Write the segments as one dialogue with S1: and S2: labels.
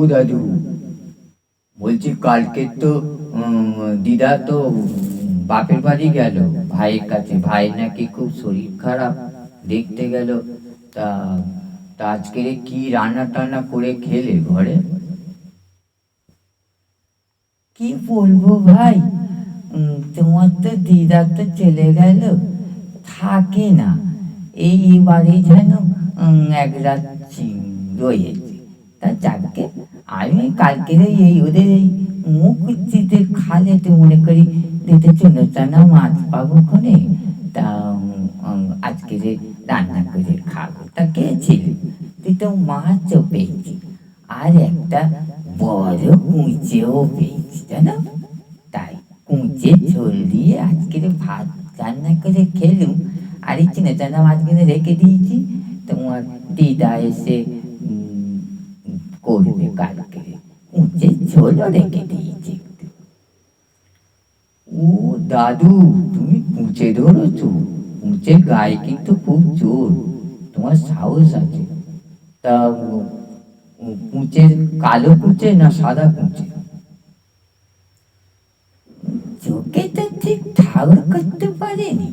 S1: ও দাদু। বলছি, কালকে তো দিদা তো বাপের বাড়ি গেল। ভাইয়ের কাছে। ভাই নাকি খুব শরীর খারাপ, দেখতে গেল। তা আজকে কি রান্না টান্না করে খেলে ঘরে?
S2: কি বলব ভাই? তোমার তো দিদা তো চলে গেল। থাকে না। এই বাড়ি যেন এক রাত রয়েছে তা যাকে আমি কালকে এই ওদের এই মুখ চিতে খালে তো মনে করি দিতে চুনো চানা মাছ পাবো কোনে? তা আজকে যে রান্না করে খাব, তা খেয়েছিল তুই তো মাছও পেয়েছি, আর একটা বড় কুঁচেও পেয়েছি জানো তাই কুঁচে ঝোল দিয়ে আজকে ভাত রান্না করে খেলুম, আর এই চিনা চানা মাছগুলো রেখে দিয়েছি, তোমার দিদা এসে করবে কালকে কুঁচে ঝোলও রেখে দিয়েছি।
S1: ও দাদু, তুমি কুঁচে ধরেছো। কুঁচে গায়ে কিন্তু খুব জোর, তোমার সাহস আছে। তা কুঁচে কালো কুঁচে না সাদা কুঁচে
S2: চোখে তো ঠিক ঠাউর করতে পারেনি,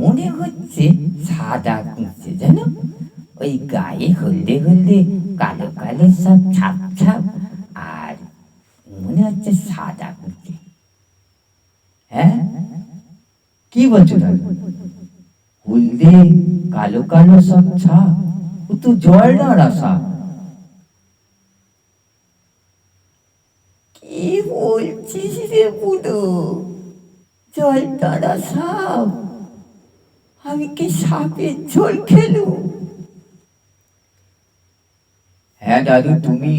S2: মনে হচ্ছে সাদা কুঁচে জানো? ওই গায়ে হলদে হলদে, কালো কালো সব ছাপ ছাপ, আর মনে হচ্ছে সাদা কুঁচে
S1: হ্যাঁ? কি বলছো হলদে, কালো কালো সব ছাপ, ও তো জল নাড়া সাপ
S2: কি বলছিস রে বুড়ো? জল সাপ আমি কি সাপের ঝোল খেলুম
S1: হ্যাঁ দাদু তুমি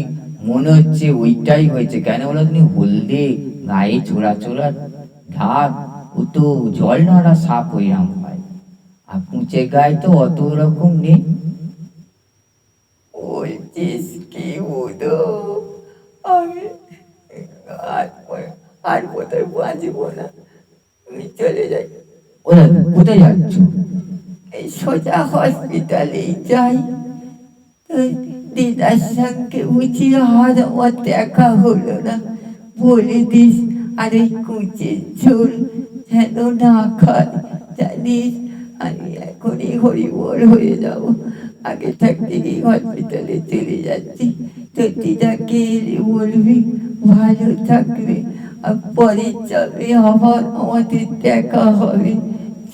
S1: মনে হচ্ছে ওইটাই হয়েছে। কেন বলো তুমি হলদে গায়ে চোরা চোরা ঢাক ও তো জল নাড়া সাপ হইরাম হয়। আর কুঁচে গায়ে তো অত রকম নেই।
S2: বলছিস কি বুড়ো আমি আর কোথায় বাঁচবো না? আমি চলে যাই।
S1: ও দাদু কোথায় যাচ্ছ?
S2: এই সোজা হসপিটালেই যাই। দিদার সঙ্গে বুঝি আর ও দেখা হলো না। বলে দিস, আর এই কুচে ঝোল যেন না খায়, জানিস, আমি এখনই হরিবল হয়ে যাব। আগে থাকতে গিয়ে হসপিটালে চলে যাচ্ছি। তো দিদাকে বলবি, ভালো থাকবে, আর পরে যাবে আবার আমাদের দেখা হবে।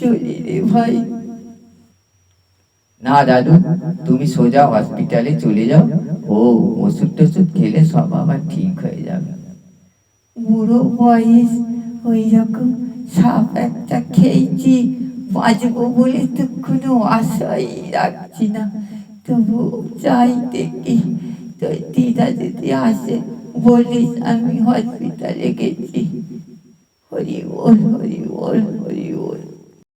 S2: চলি রে ভাই।
S1: না দাদু, তুমি সোজা হসপিটালে চলে যাও। ও ওষুধ টষুধ খেলে সব আবার ঠিক হয়ে যাবে।
S2: বুড়ো বয়স ওই রকম সাপ একটা খেয়েছি, বাঁচবো বলে তো কোনো আশাই রাখছি না। তবু যাই দেখি তো দিদা যদি আসে, বলিস আমি হসপিটালে গেছি। হরি বল হরি বল হরি বল।